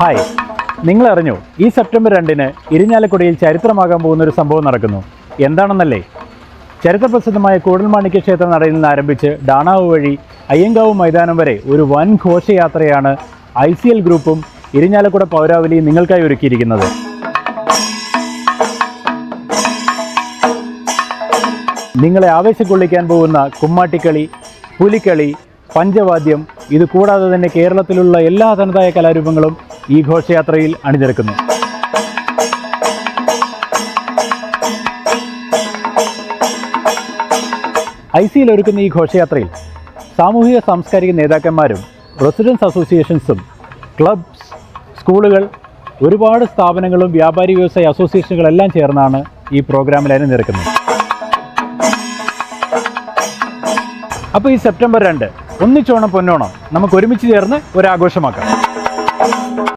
Hi. നിങ്ങൾ അറിഞ്ഞു ഈ സെപ്റ്റംബർ രണ്ടിന് ഇരിഞ്ഞാലക്കുടയിൽ ചരിത്രമാകാൻ പോകുന്ന ഒരു സംഭവം നടക്കുന്നു. എന്താണെന്നല്ലേ? ചരിത്രപ്രസിദ്ധമായ കൂടൽമാണിക്യ ക്ഷേത്ര നടയിൽ നിന്ന് ആരംഭിച്ച് ഡാണാവ് വഴി അയ്യങ്കാവ് മൈതാനം വരെ ഒരു വൻ ഘോഷയാത്രയാണ് ഐ സി എൽ ഗ്രൂപ്പും ഇരിഞ്ഞാലക്കുട പൗരാവലിയും നിങ്ങൾക്കായി ഒരുക്കിയിരിക്കുന്നത്. നിങ്ങളെ ആവേശക്കൊള്ളിക്കാൻ പോകുന്ന കുമ്മാട്ടിക്കളി പുലിക്കളി പഞ്ചവാദ്യം ഇത് കൂടാതെ തന്നെ കേരളത്തിലുള്ള എല്ലാ തനതായ കലാരൂപങ്ങളും ഈ ഘോഷയാത്രയിൽ അണിനിരക്കുന്നു. ഐ സിയിൽ ഒരുക്കുന്ന ഈ ഘോഷയാത്രയിൽ സാമൂഹിക സാംസ്കാരിക നേതാക്കന്മാരും റെസിഡൻസ് അസോസിയേഷൻസും ക്ലബ്സ് സ്കൂളുകൾ ഒരുപാട് സ്ഥാപനങ്ങളും വ്യാപാരി വ്യവസായ അസോസിയേഷനുകളെല്ലാം ചേർന്നാണ് ഈ പ്രോഗ്രാമിൽ അണിനിരക്കുന്നത്. അപ്പോൾ ഈ സെപ്റ്റംബർ രണ്ട് ഒന്നിച്ചോണം പൊന്നോണം നമുക്ക് ഒരുമിച്ച് ചേർന്ന് ഒരു ആഘോഷമാക്കാം